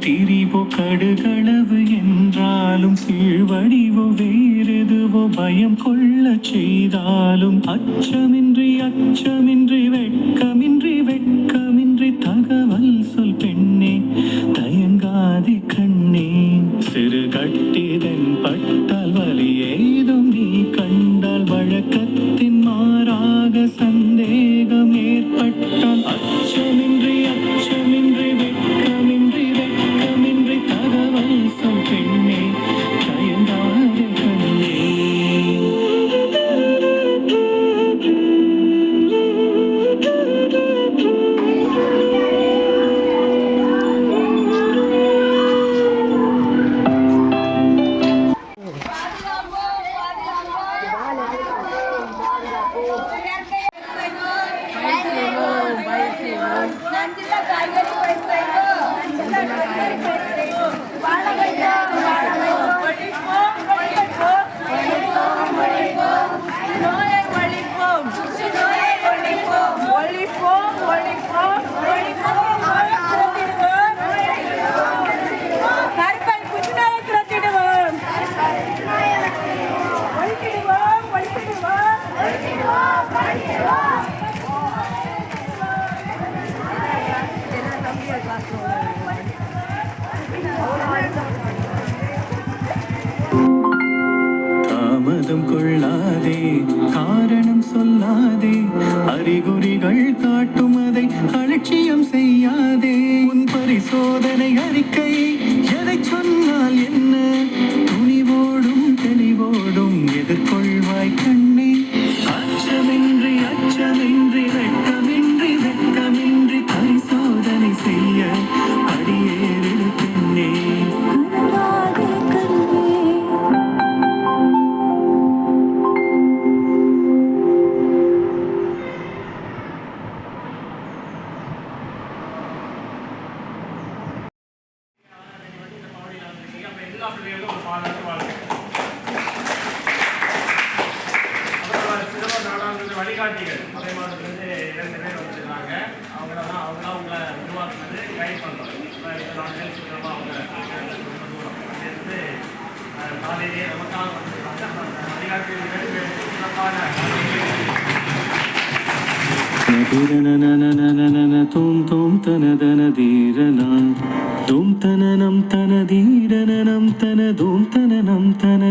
திரிவோ கடுகளவு என்றாலும் சீழ்வடிவோ வேறெதுவோ பயம் கொள்ள செய்தாலும் அச்சமின்றி அச்சமின்றி வெட்ட Oh, so the தொழிலாசிரியர்கள் ஒரு மாநாட்டு வாழ்க்கை சிறந்த நாடாளுமன்ற வழிகாட்டிகள் மலை மாவட்டத்திலிருந்து இரண்டு பேர் வந்திருக்காங்க அவங்க தான் உங்களை உருவாக்குனது பண்ணுறோம் இப்போ இந்த அவங்க ரொம்ப தூரம் சேர்ந்து காலையிலேயே நமக்காக வந்து ധീരനനനനനനനതും തും തനതന ധീരനാൻ തും തനനം തന ധീരനനം തനനം തന